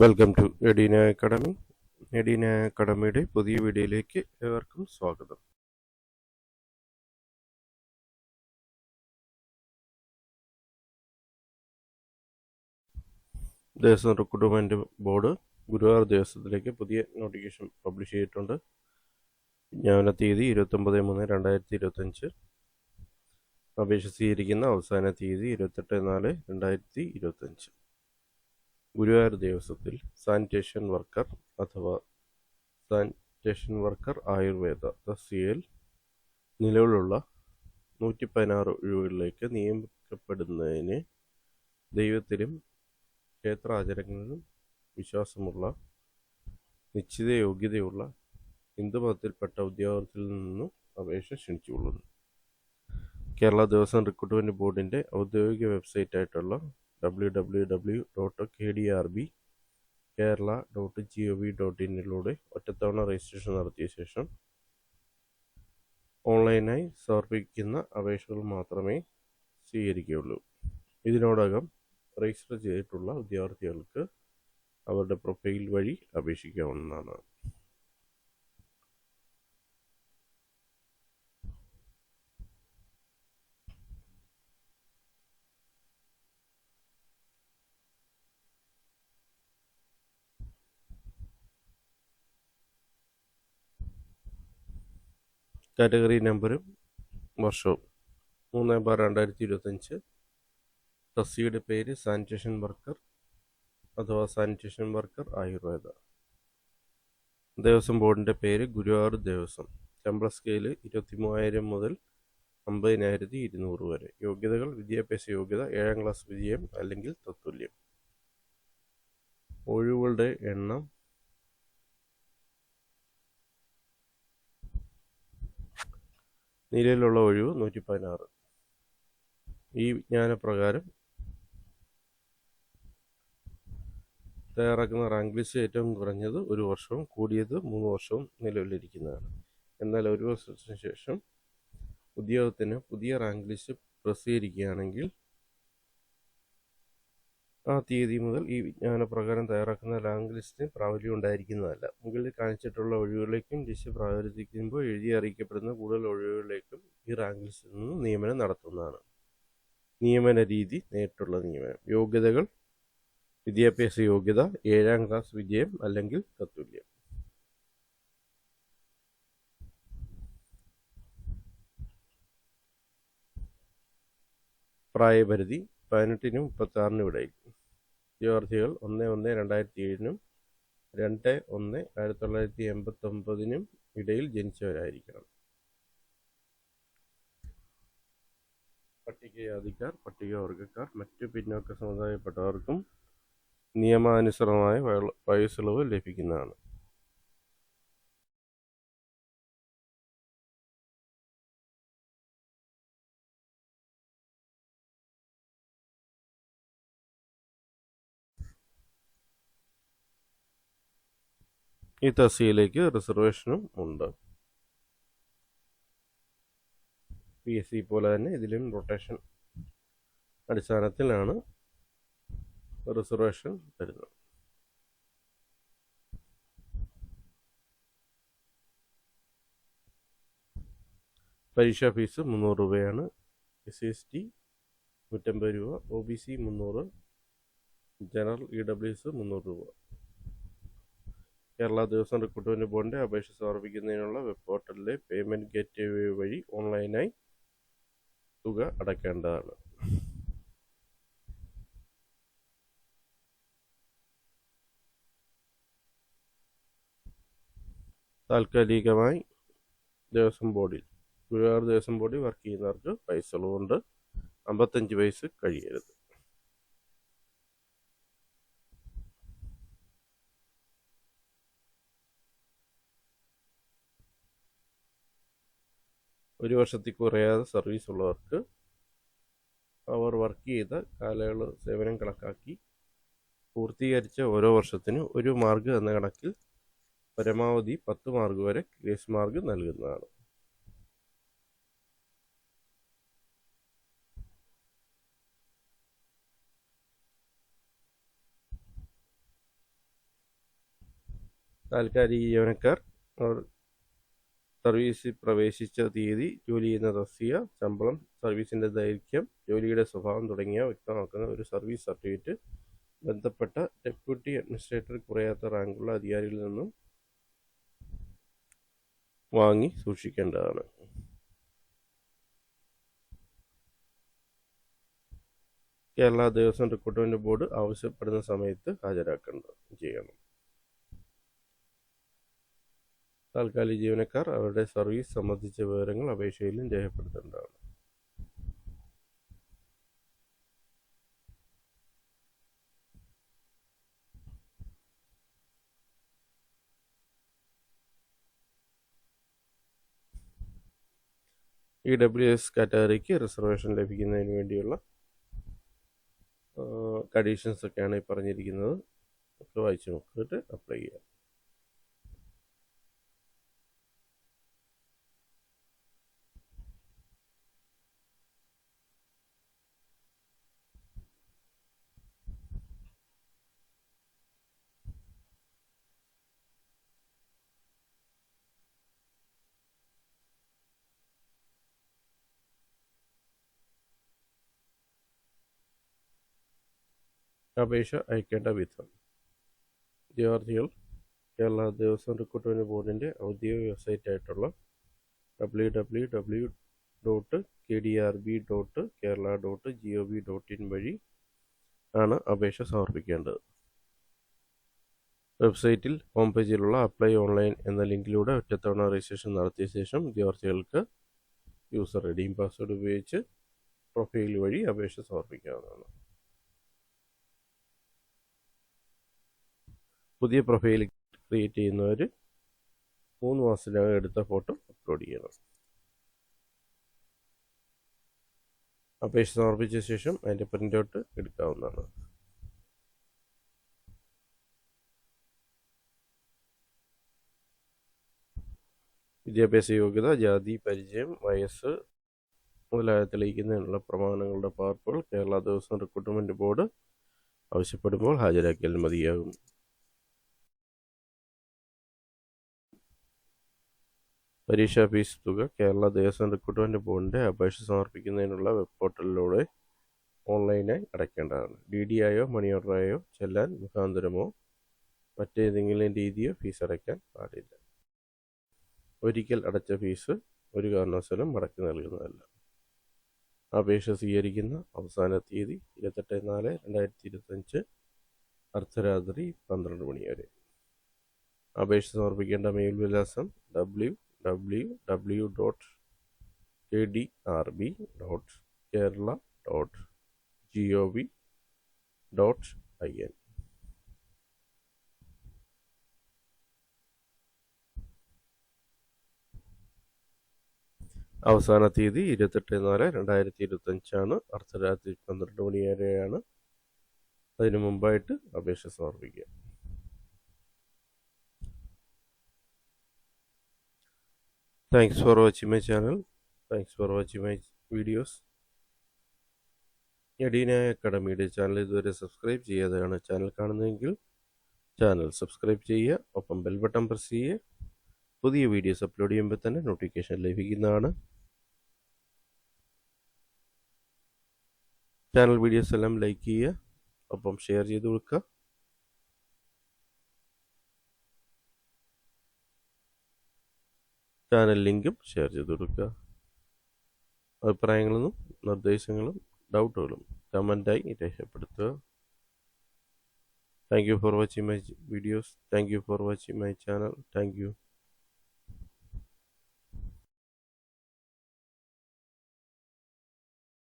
Welcome to Edina academy Edina അക്കാഡമിയുടെ പുതിയ വീഡിയോയിലേക്ക് ഏവർക്കും സ്വാഗതം. ദേവസ്വം റിക്രൂട്ട്മെന്റ് ബോർഡ് ഗുരുവായൂർ ദേവസ്വത്തിലേക്ക് പുതിയ നോട്ടിഫിക്കേഷൻ പബ്ലിഷ് ചെയ്തിട്ടുണ്ട്. വിജ്ഞാപന തീയതി ഇരുപത്തൊമ്പത് മൂന്ന് രണ്ടായിരത്തി ഇരുപത്തഞ്ച്. അപേക്ഷ സ്വീകരിക്കുന്ന അവസാന തീയതി ഇരുപത്തെട്ട് നാല് രണ്ടായിരത്തി ഇരുപത്തഞ്ച്. ഗുരുവായൂർ ദേവസ്വത്തിൽ സാനിറ്റേഷൻ വർക്കർ അഥവാ സാനിറ്റേഷൻ വർക്കർ ആയുർവേദ തസ്തികയിൽ നിലവിലുള്ള നൂറ്റി പതിനാറ് ഒഴിവുകളിലേക്ക് നിയമിക്കപ്പെടുന്നതിന് ദൈവത്തിലും ക്ഷേത്രാചാരങ്ങളിലും വിശ്വാസമുള്ള നിശ്ചിത യോഗ്യതയുള്ള ഹിന്ദുമതത്തിൽപ്പെട്ട ഉദ്യോഗത്തിൽ നിന്നും അപേക്ഷ ക്ഷണിച്ചുകൊള്ളുന്നു. കേരള ദേവസ്വം റിക്രൂട്ട്മെന്റ് ബോർഡിന്റെ ഔദ്യോഗിക വെബ്സൈറ്റ് ആയിട്ടുള്ള W W W dot K D R B Kerala dot G O V dot ഇന്നിലൂടെ ഒറ്റത്തവണ രജിസ്ട്രേഷൻ നടത്തിയ ശേഷം ഓൺലൈനായി സമർപ്പിക്കുന്ന അപേക്ഷകൾ മാത്രമേ സ്വീകരിക്കുകയുള്ളൂ. ഇതിനോടകം രജിസ്റ്റർ ചെയ്തിട്ടുള്ള വിദ്യാർത്ഥികൾക്ക് അവരുടെ പ്രൊഫൈൽ വഴി അപേക്ഷിക്കാവുന്നതാണ്. കാറ്റഗറി നമ്പറും വർഷവും. മൂന്ന് ബാർ രണ്ടായിരത്തി ഇരുപത്തഞ്ച് തസ്തിയുടെ പേര് സാനിറ്റേഷൻ വർക്കർ അഥവാ സാനിറ്റേഷൻ വർക്കർ ആയുർവേദ. ദേവസ്വം ബോർഡിന്റെ പേര് ഗുരുവായൂർ ദേവസ്വം. ശമ്പള സ്കെയിൽ ഇരുപത്തി മൂവായിരം മുതൽ അമ്പതിനായിരത്തി ഇരുന്നൂറ് വരെ. യോഗ്യതകൾ വിദ്യാഭ്യാസ യോഗ്യത ഏഴാം ക്ലാസ് വിജയം അല്ലെങ്കിൽ തത്തുല്യം. ഒഴിവുകളുടെ എണ്ണം നിലവിലുള്ള ഒഴിവ് നൂറ്റി പതിനാറ് ഈ വിജ്ഞാനപ്രകാരം തയ്യാറാക്കുന്ന റാങ്ക് ലിസ്റ്റ് ഏറ്റവും കുറഞ്ഞത് ഒരു വർഷവും കൂടിയത് മൂന്ന് വർഷവും നിലവിലിരിക്കുന്നതാണ്. എന്നാൽ ഒരു വർഷത്തിന് ശേഷം ഉദ്യോഗത്തിന് പുതിയ റാങ്ക് ലിസ്റ്റ് പ്രസിദ്ധീകരിക്കുകയാണെങ്കിൽ ആ തീയതി മുതൽ ഈ വിജ്ഞാനപ്രകാരം തയ്യാറാക്കുന്ന റാങ്ക് ലിസ്റ്റിന് പ്രാബല്യം ഉണ്ടായിരിക്കുന്നതല്ല. മുകളിൽ കാണിച്ചിട്ടുള്ള ഒഴിവുകളിലേക്കും ലിസ്റ്റ് പ്രാവർത്തിക്കുമ്പോൾ എഴുതി അറിയിക്കപ്പെടുന്ന കൂടുതൽ ഒഴിവുകളിലേക്കും ഈ റാങ്ക് ലിസ്റ്റിൽ നിന്ന് നിയമനം നടത്തുന്നതാണ്. നിയമന രീതി നേരിട്ടുള്ള നിയമനം യോഗ്യതകൾ വിദ്യാഭ്യാസ യോഗ്യത ഏഴാം ക്ലാസ് വിജയം അല്ലെങ്കിൽ തത്തുല്യം. പ്രായപരിധി പതിനെട്ടിനും മുപ്പത്തി ആറിനും ഇടയിൽ. വിദ്യാർത്ഥികൾ ഒന്ന് ഒന്ന് രണ്ടായിരത്തി ഏഴിനും രണ്ട് ഒന്ന് ആയിരത്തി തൊള്ളായിരത്തി എൺപത്തി ഒമ്പതിനും ഇടയിൽ ജനിച്ചവരായിരിക്കണം. പട്ടികജാതിക്കാർ പട്ടികവർഗക്കാർ മറ്റു പിന്നോക്ക സമുദായപ്പെട്ടവർക്കും നിയമാനുസൃതമായ വയ- വയസ്സിളവ് ലഭിക്കുന്നതാണ്. ഈ തസ്തികയിലേക്ക് റിസർവേഷനും ഉണ്ട്. പി എസ് സി പോലെ തന്നെ ഇതിലും റൊട്ടേഷൻ അടിസ്ഥാനത്തിലാണ് റിസർവേഷൻ വരുന്നത്. പരീക്ഷാ ഫീസ് മുന്നൂറ് രൂപയാണ്. എസ് എസ് ടി നൂറ്റമ്പത് രൂപ. ഒ ബി സി മുന്നൂറ്. ജനറൽ ഇ ഡബ്ല്യു എസ് മുന്നൂറ് രൂപ. കേരള ദേവസ്വം റിക്രൂട്ട്മെന്റ് ബോർഡിന്റെ അപേക്ഷ സമർപ്പിക്കുന്നതിനുള്ള വെബ് പോർട്ടലിലെ പേയ്മെന്റ് ഗേറ്റ് വേ വഴി ഓൺലൈനായി തുക അടയ്ക്കേണ്ടതാണ്. താൽക്കാലികമായി ദേവസ്വം ബോർഡിൽ ഗുരുവായൂർ ദേവസ്വം ബോർഡിൽ വർക്ക് ചെയ്യുന്നവർക്ക് പൈസ ഉള്ളതുകൊണ്ട് അമ്പത്തഞ്ച് വയസ്സ് കഴിയരുത്. ഒരു വർഷത്തിൽ കുറയാതെ സർവീസ് ഉള്ളവർക്ക് അവർ വർക്ക് ചെയ്ത കാലയളവ് സേവനം കണക്കാക്കി പൂർത്തീകരിച്ച ഓരോ വർഷത്തിനും ഒരു മാർഗ് എന്ന കണക്കിൽ പരമാവധി പത്ത് മാർഗ് വരെ ഗ്രേസ് മാർഗ് നൽകുന്നതാണ്. താൽക്കാലിക ജീവനക്കാർ അവർ സർവീസിൽ പ്രവേശിച്ച തീയതി ജോലി ചെയ്യുന്ന തസ്തിക ശമ്പളം സർവീസിന്റെ ദൈർഘ്യം ജോലിയുടെ സ്വഭാവം തുടങ്ങിയ വ്യക്തമാക്കുന്ന ഒരു സർവീസ് സർട്ടിഫിക്കറ്റ് ബന്ധപ്പെട്ട ഡെപ്യൂട്ടി അഡ്മിനിസ്ട്രേറ്റർ കുറയാത്ത റാങ്കുള്ള അധികാരികളിൽ നിന്നും വാങ്ങി സൂക്ഷിക്കേണ്ടതാണ്. കേരള ദേവസ്വം റിക്രൂട്ട്മെന്റ് ബോർഡ് ആവശ്യപ്പെടുന്ന സമയത്ത് ഹാജരാക്കേണ്ട ചെയ്യണം. താൽക്കാലിക ജീവനക്കാർ അവരുടെ സർവീസ് സംബന്ധിച്ച വിവരങ്ങൾ അപേക്ഷയിലും രേഖപ്പെടുത്തേണ്ടതാണ്. ഇ ഡബ്ല്യു എസ് കാറ്റഗറിക്ക് റിസർവേഷൻ ലഭിക്കുന്നതിന് വേണ്ടിയുള്ള കണ്ടീഷൻസ് ഒക്കെയാണ് ഈ പറഞ്ഞിരിക്കുന്നത്. വായിച്ച് നോക്കിയിട്ട് അപ്ലൈ ചെയ്യാം. അപേക്ഷ അയക്കേണ്ട വിധം. വിദ്യാർത്ഥികൾ കേരള ദേവസ്വം റിക്രൂട്ട്മെന്റ് ബോർഡിന്റെ ഔദ്യോഗിക വെബ്സൈറ്റായിട്ടുള്ള W W W dot K D R B dot Kerala dot G O V dot in വഴി ആണ് അപേക്ഷ സമർപ്പിക്കേണ്ടത്. വെബ്സൈറ്റിൽ ഹോം പേജിലുള്ള അപ്ലൈ ഓൺലൈൻ എന്ന ലിങ്കിലൂടെ ഒറ്റത്തവണ രജിസ്ട്രേഷൻ നടത്തിയ ശേഷം വിദ്യാർത്ഥികൾക്ക് യൂസർ ഐഡിയും പാസ്വേഡ് ഉപയോഗിച്ച് പ്രൊഫൈൽ വഴി അപേക്ഷ സമർപ്പിക്കാവുന്നതാണ്. പുതിയ പ്രൊഫൈൽ ക്രിയേറ്റ് ചെയ്യുന്നവർ മൂന്ന് മാസത്തിനകം എടുത്ത ഫോട്ടോ അപ്ലോഡ് ചെയ്യണം. അപേക്ഷ സമർപ്പിച്ച ശേഷം അതിന്റെ പ്രിന്റ് ഔട്ട് എടുക്കാവുന്നതാണ്. വിദ്യാഭ്യാസ യോഗ്യത ജാതി പരിചയം വയസ്സ് മുതലായ തെളിയിക്കുന്നതിനുള്ള പ്രമാണങ്ങളുടെ പകർപ്പുകൾ കേരള ദേവസ്വം റിക്രൂട്ട്മെന്റ് ബോർഡ് ആവശ്യപ്പെടുമ്പോൾ ഹാജരാക്കിയാൽ മതിയാകും. പരീക്ഷാ ഫീസ് തുക കേരള ദേവസ്വം റിക്രൂട്ട്മെന്റ് ബോർഡിന്റെ അപേക്ഷ സമർപ്പിക്കുന്നതിനുള്ള വെബ് പോർട്ടലിലൂടെ ഓൺലൈനായി അടയ്ക്കേണ്ടതാണ്. ഡി ഡി ആയോ മണി ഓർഡറായോ ചെല്ലാൻ മുഖാന്തരമോ മറ്റേതെങ്കിലും രീതിയോ ഫീസ് അടയ്ക്കാൻ പാടില്ല. ഒരിക്കൽ അടച്ച ഫീസ് ഒരു കാരണവശാലും മടക്കി നൽകുന്നതല്ല. അപേക്ഷ സ്വീകരിക്കുന്ന അവസാന തീയതി ഇരുപത്തെട്ട് നാല് രണ്ടായിരത്തി ഇരുപത്തഞ്ച് അർദ്ധരാത്രി പന്ത്രണ്ട് മണി വരെ. അപേക്ഷ സമർപ്പിക്കേണ്ട മെയിൽ വിലാസം W W W dot K D R B dot Kerala dot G O V dot I N അവസാന തീയതി ഇരുപത്തെട്ട് നാല് രണ്ടായിരത്തി ഇരുപത്തഞ്ചാണ് അർദ്ധരാത്രി പന്ത്രണ്ട് മണിവരെയാണ് അതിനു മുമ്പായിട്ട് അപേക്ഷ സമർപ്പിക്കുക. Thanks for watching my channel thanks for watching my videos എഡീനായ അക്കാഡമിയുടെ ചാനൽ ഇതുവരെ സബ്സ്ക്രൈബ് ചെയ്യാതെയാണ് ചാനൽ കാണുന്നതെങ്കിൽ ചാനൽ സബ്സ്ക്രൈബ് ചെയ്യുക. ഒപ്പം ബെൽ ബട്ടൺ പ്രസ് ചെയ്യുക. പുതിയ വീഡിയോസ് അപ്ലോഡ് ചെയ്യുമ്പോൾ തന്നെ നോട്ടിഫിക്കേഷൻ ലഭിക്കുന്നതാണ്. ചാനൽ വീഡിയോസ് എല്ലാം ലൈക്ക് ചെയ്യുക. ഒപ്പം ഷെയർ ചെയ്ത് കൊടുക്കുക. ചാനൽ ലിങ്കും ഷെയർ ചെയ്ത് കൊടുക്കുക അഭിപ്രായങ്ങളും നിർദ്ദേശങ്ങളും ഡൗട്ടുകളും കമന്റായി രേഖപ്പെടുത്തുക. Thank you for watching my videos thank you for watching my channel thank you